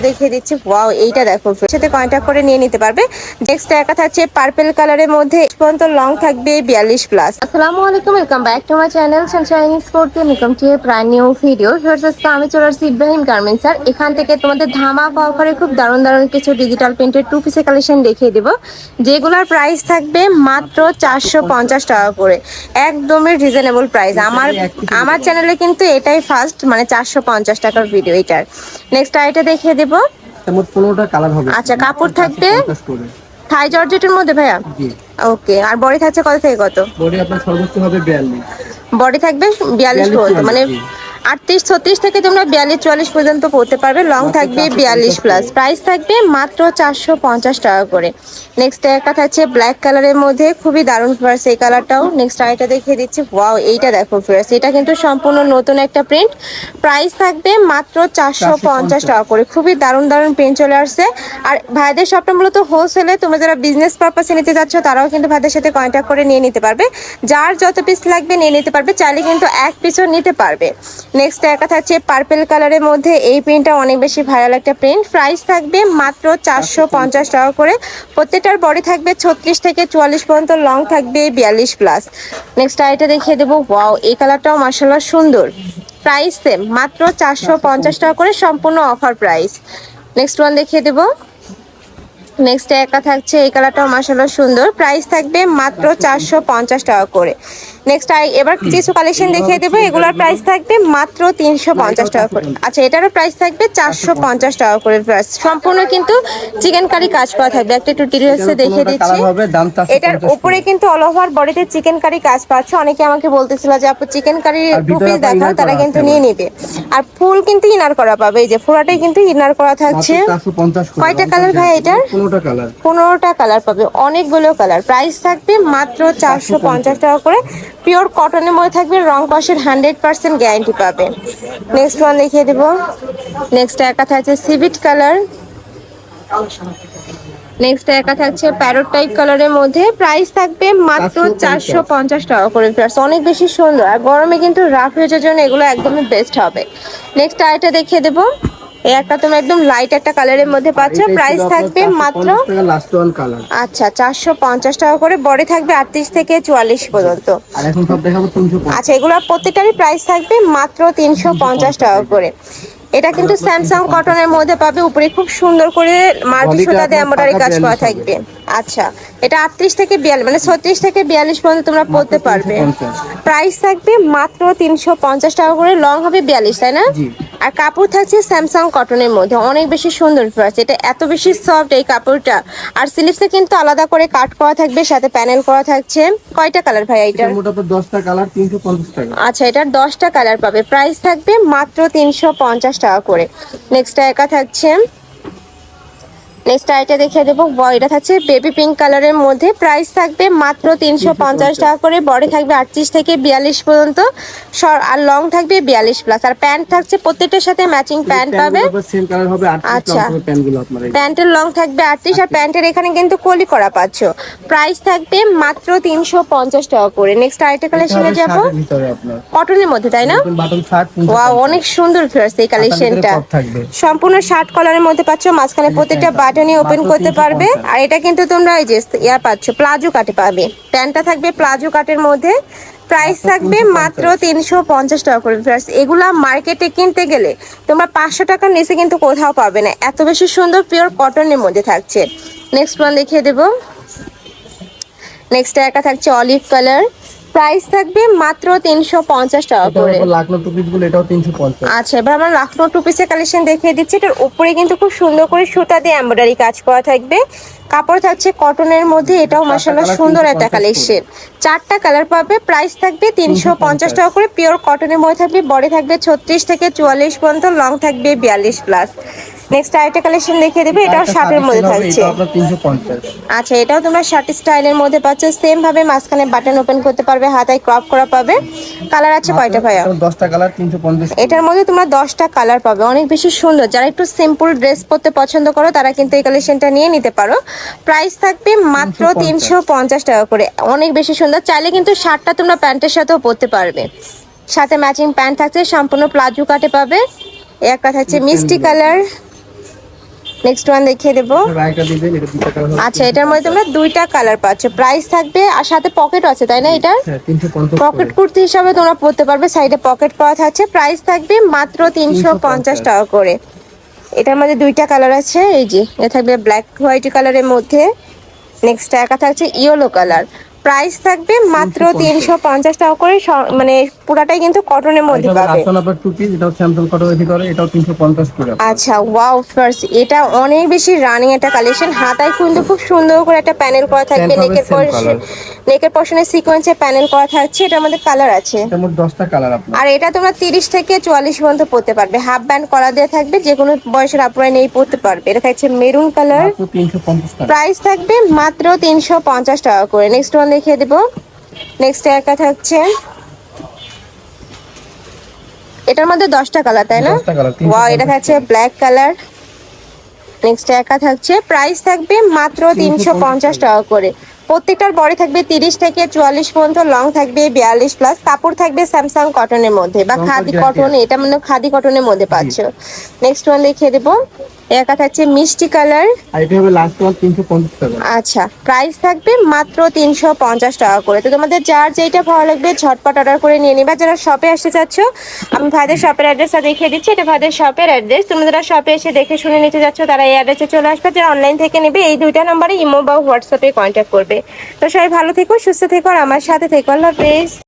দেখিয়ে দিচ্ছি। ওয়াও এইটা দেখো সাথে করে নিয়ে নিতে পারবে। একা থাকছে পার্পল কালারের মধ্যে পর্যন্ত লং থাকবে বিয়াল্লিশ প্লাস আসসালামু আলাইকুম welcome back to channel sunshine welcome to new video আমি চলে আসছি ইব্রাহিম গার্মেন্টস এখান থেকে তোমাদের অফারে খুব দারুণ দারুণ কিছু ডিজিটাল প্রিন্টের টু পিসের কালেকশন দেখিয়ে দেবো। যেগুলোর প্রাইস থাকবে মাত্র চারশো পঞ্চাশ টাকা করে। একদমই রিজনেবল প্রাইস আমার আমার চ্যানেলে কিন্তু এটাই ফার্স্ট মানে চারশো পঞ্চাশ টাকার ভিডিও এটার। নেক্সট আইটা দেখিয়ে দেবো? মোট পনেরোটা কালার হবে। আচ্ছা, কাপড় থাকবে? থাই জর্জেটের মধ্যে ভাইয়া? ওকে আর বডি থাকছে কত থেকে কত? বডি আপনার সর্বোচ্চ হবে বডি থাকবে বিয়াল্লিশ 42 মানে। আটত্রিশ ছত্রিশ থেকে তোমরা বিয়াল্লিশ চুয়াল্লিশ পর্যন্ত পড়তে পারবে। লং থাকবে বিয়াল্লিশ প্লাস প্রাইস থাকবে মাত্র চারশো পঞ্চাশ টাকা করে। নেক্সট একটা থাকছে ব্ল্যাক কালারের মধ্যে। খুবই দারুণ ফ্লার্স এই কালারটাও নেক্সট আরেকটা দেখিয়ে দিচ্ছি। ওয়াও এইটা দেখো ফ্লার্স এটা কিন্তু সম্পূর্ণ নতুন একটা প্রিন্ট প্রাইস থাকবে মাত্র চারশো পঞ্চাশ টাকা করে। খুবই দারুণ দারুণ প্রিন্ট চলে আসছে। আর ভাইদের শপটা মূলত হোলসেলে তোমরা যারা বিজনেস পারপাসে নিতে যাচ্ছ তারাও কিন্তু ভাইদের সাথে কন্ট্যাক্ট করে নিয়ে নিতে পারবে। যার যত পিস লাগবে নিয়ে নিতে পারবে। চাইলে কিন্তু এক পিসও নিতে পারবে। নেক্সট একা থাকছে পার্পেল কালারের মধ্যে। এই প্রিন্টটা অনেক বেশি ভাইরাল একটা প্রিন্ট প্রাইস থাকবে মাত্র চারশো পঞ্চাশ টাকা করে। প্রত্যেকটার বডি থাকবে ছত্রিশ থেকে চুয়াল্লিশ পর্যন্ত। লং থাকবে বিয়াল্লিশ প্লাস নেক্সট আইটা দেখিয়ে দেবো। ওয়াও এই কালারটাও মার্শাল্লাহ সুন্দর। প্রাইস সেম মাত্র চারশো পঞ্চাশ টাকা করে সম্পূর্ণ অফার প্রাইস নেক্সট ওয়ান দেখিয়ে দেবো। নেক্সট একা থাকছে, এই কালারটাও মাসাল্লাহ সুন্দর। প্রাইস থাকবে মাত্র চারশো পঞ্চাশ টাকা করে। নেক্সট এবার কিছু কালেকশন দেখিয়ে দেবো। এগুলোর প্রাইস থাকবে মাত্র তিনশো পঞ্চাশ টাকা করে। আচ্ছা এটারও প্রাইস থাকবে চারশো পঞ্চাশ টাকা করে প্রাইস সম্পূর্ণ কিন্তু চিকেন কারি কাজ করা থাকবে। একটা একটু ডিটেলসে দেখিয়ে দিচ্ছি। এটার উপরে কিন্তু অল ওভার বডিতে চিকেন কারি কাজ পাচ্ছ। অনেকে আমাকে বলতেছিল যে আপু চিকেন কারি টু পিস দেখাও তারা কিন্তু নিয়ে নিবে। আর ফুল কিন্তু ইনার করা পাবে। এই যে ফুলাটাই কিন্তু ইনার করা থাকছে। কয়টা কালার ভাই এটার? পনেরোটা কালার পাবে। অনেকগুলো কালার প্রাইস থাকবে মাত্র চারশো পঞ্চাশ টাকা করে। পিওর কটনের মধ্যে থাকবে রং কষের হান্ড্রেড পার্সেন্ট গ্যারান্টি পাবে। নেক্সট ওয়ান দেখিয়ে দেবো। নেক্সট একা থাকছে সিভিট কালার নেক্সট একা থাকছে প্যারোট টাইপ কালারের মধ্যে। প্রাইস থাকবে মাত্র চারশো পঞ্চাশ। টাকা করে প্রাইস অনেক বেশি সুন্দর। আর গরমে কিন্তু রাফ হয়ে ইউজের জন্য এগুলো একদমই বেস্ট হবে। নেক্সট আরেকটা দেখিয়ে দেবো। এই একটা তুমি একদম লাইট একটা কালারের মধ্যে পাচ্ছ। প্রাইস থাকবে মাত্র লাস্ট ওয়ান কালার আচ্ছা চারশো পঞ্চাশ টাকা করে। বডি থাকবে আটত্রিশ থেকে চুয়াল্লিশ পর্যন্ত। আর এখন সব দেখাবো তিনশো আচ্ছা এগুলোর প্রত্যেকটারই প্রাইস থাকবে মাত্র তিনশো পঞ্চাশ টাকা করে। এটা কিন্তু স্যামসাং কটনের মধ্যে পাবে। উপরে খুব সুন্দর করে মাল্টি সুতা দিয়ে এমব্রয়ডারি কাজ করা থাকবে। আচ্ছা এটা আটত্রিশ থেকে বিয়াল্লিশ মানে ছত্রিশ থেকে বিয়াল্লিশ পর্যন্ত তোমরা পড়তে পারবে। প্রাইস থাকবে মাত্র তিনশো পঞ্চাশ টাকা করে। লং হবে বিয়াল্লিশ তাই না। আর কাপড় থাকছে স্যামসাং কটনের মধ্যে। অনেক বেশি সুন্দর ফ্রাস এটা এত বেশি সফট এই কাপড়টা। আর স্লিপসে কিন্তু আলাদা করে কাট করা থাকবে সাথে প্যানেল করা থাকছে। কয়টা কালার ভাই এটা মোট আপনার দশটা কালার তিনশো পঞ্চাশ টাকা। আচ্ছা এটার দশটা কালার পাবে। প্রাইস থাকবে মাত্র তিনশো পঞ্চাশ টাকা করে। নেক্সট একা থাকছে। নেক্সট আইটা দেখিয়ে দেবো। ব- এটা থাকছে বেবি পিঙ্ক কালারের মধ্যে। প্রাইস থাকবে মাত্র তিনশো পঞ্চাশ টাকা করে। বডি থাকবে আটত্রিশ থেকে বিয়াল্লিশ পর্যন্ত। আর লং থাকবে বিয়াল্লিশ প্লাস আর প্যান্ট থাকছে প্রত্যেকটার সাথে ম্যাচিং প্যান্ট পাবে। আচ্ছা। প্যান্টের লং থাকবে আটত্রিশ আর প্যান্টের এখানে কিন্তু কলি করা পাচ্ছ। প্রাইস থাকবে মাত্র তিনশো পঞ্চাশ টাকা করে। নেক্সট আইটা এটা কালেকশনে যাব। কটনের মধ্যে তাই না? ওয়াও অনেক সুন্দর ফ্লার্স এই কালেকশনটা সম্পূর্ণ শার্ট কলারের মধ্যে পাচ্ছ মাঝখানে প্রত্যেকটা বাটনই ওপেন করতে পারবে। আর এটা কিন্তু তোমরা এই যে ইয়া পাচ্ছ প্লাজো কাটে পাবে। প্যান্টটা থাকবে প্লাজো কাটের মধ্যে। প্রাইস থাকবে মাত্র তিনশো পঞ্চাশ টাকা করে। ফ্লার্স এগুলা মার্কেটে কিনতে গেলে তোমরা পাঁচশো টাকার নিচে কিন্তু কোথাও পাবে না। এত বেশি সুন্দর পিওর কটনের মধ্যে থাকছে। নেক্সট ওয়ান দেখিয়ে দেবো। নেক্সট একা থাকছে অলিভ কালার প্রাইস থাকবে মাত্র তিনশো পঞ্চাশ টাকা করে। লাখনো টুপিসগুলো এটাও তিনশো পঞ্চাশ। আচ্ছা এবার আমরা লাখনৌ টু পিসের কালেকশন দেখিয়ে দিচ্ছি। এটার উপরে কিন্তু খুব সুন্দর করে সুতা দিয়ে এমব্রয়ডারি কাজ করা থাকবে। কাপড় থাকছে কটনের মধ্যে এটাও মাসাল্লাহ সুন্দর একটা কালেকশন। চারটা কালার পাবে প্রাইস থাকবে তিনশো পঞ্চাশ। টাকা করে। পিওর কটনের মধ্যে থাকবে বডি থাকবে ছত্রিশ থেকে চুয়াল্লিশ পর্যন্ত লং থাকবে বিয়াল্লিশ প্লাস। নেক্সট আরেকটা কালেকশন দেখিয়ে দেবে এটাও শার্টের মধ্যে থাকছে। আচ্ছা এটাও তোমরা শার্ট স্টাইলের মধ্যে পাচ্ছ সেম ভাবে মাঝখানে বাটন ওপেন করতে পারবে হাতায় ক্রপ করা পাবে। কালার আছে কয়টা ভাইয়া? দশটা কালার তিনশো পঞ্চাশ এটার মধ্যে তোমরা দশটা কালার পাবে অনেক বেশি সুন্দর। যারা একটু সিম্পল ড্রেস পরতে পছন্দ করো তারা কিন্তু এই কালেকশনটা নিয়ে নিতে পারো। প্রাইস থাকবে মাত্র তিনশো পঞ্চাশ। টাকা করে অনেক বেশি সুন্দর। চাইলে কিন্তু শার্টটা তোমরা প্যান্টের সাথেও পরতে পারবে। সাথে ম্যাচিং প্যান্ট থাকছে সম্পূর্ণ প্লাজো কাটে পাবে। এ একটা থাকছে মিষ্টি কালার। নেক্সট ওয়ান দেখিয়ে দেবো। এটা আচ্ছা এটার মধ্যে তোমরা দুইটা কালার পাচ্ছ। প্রাইস থাকবে আর সাথে পকেট আছে তাই না এটার? হ্যাঁ পকেট কুর্তি হিসাবে তোমরা পরতে পারবে সাইডে পকেট করা থাকছে। প্রাইস থাকবে মাত্র তিনশো পঞ্চাশ। টাকা করে। এটার মধ্যে দুইটা কালার আছে এই যে এটা থাকবে ব্ল্যাক হোয়াইট কালারের মধ্যে। নেক্সট একা থাকছে ইয়েলো কালার প্রাইস থাকবে মাত্র তিনশো পঞ্চাশ। টাকা করে মানে পুরাটাই কিন্তু কটনের মধ্যে এটা পাবে। এটি আচ্ছা ওয়াও ফার্স্ট এটা অনেক বেশি রানিং একটা কালেকশন হাতায় কিন্তু খুব সুন্দর করে একটা প্যানেল করা থাকবে। নেকের পশন। নেকের পশনে সিকোয়েন্সে প্যানেল করা থাকছে। এটার মধ্যে কালার আছে। আপনার। আর এটা তোমরা তিরিশ থেকে চুয়াল্লিশ পর্যন্ত পড়তে পারবে। হাফ ব্যান্ড করা দিয়ে থাকবে। যে কোনো বয়সের আপুরা নেই পড়তে পারবে। এটা থাকছে মেরুন কালার প্রাইস থাকবে মাত্র তিনশো পঞ্চাশ টাকা করে। নেক্সট ওয়ান দেখিয়ে দেবো। নেক্সট একা থাকছে এটার মধ্যে দশটা কালার তাই না? ওয়াও এটা থাকছে ব্ল্যাক কালার নেক্সট একা থাকছে প্রাইস থাকবে মাত্র তিনশো পঞ্চাশ টাকা। করে। প্রত্যেকটার বডি থাকবে তিরিশ থেকে চুয়াল্লিশ পর্যন্ত লং থাকবে বিয়াল্লিশ প্লাস কাপড় থাকবে স্যামসাং কটনের মধ্যে বা খাদি কটন এটা মানে খাদি কটনের মধ্যে পাচ্ছ। নেক্সট ওয়ান দেখিয়ে দেবো। একা থাকছে মিষ্টি কালার। আর এটা হবে লাস্ট ওয়ান তিনশো পঞ্চাশ টাকা। আচ্ছা প্রাইস থাকবে মাত্র তিনশো পঞ্চাশ টাকা করে। তো তোমাদের যার যেইটা ভালো লাগবে ঝটপট অর্ডার করে নিয়ে নিবা। যারা শপে আসতে চাচ্ছ আমি ভাইদের শপের অ্যাড্রেসটা দেখিয়ে দিচ্ছি। এটা ভাইদের শপের অ্যাড্রেস তুমি যারা শপে এসে দেখে শুনে নিতে যাচ্ছ তারা এই অ্যাড্রেসে চলে আসবে। যারা অনলাইন থেকে নেবে এই দুইটা নম্বরে ইমো বা হোয়াটসঅ্যাপে কন্ট্যাক্ট করবে। তো সবাই ভালো থেকো সুস্থ থেকো আর আমার সাথে থেকো। আল্লাহ হাফেজ।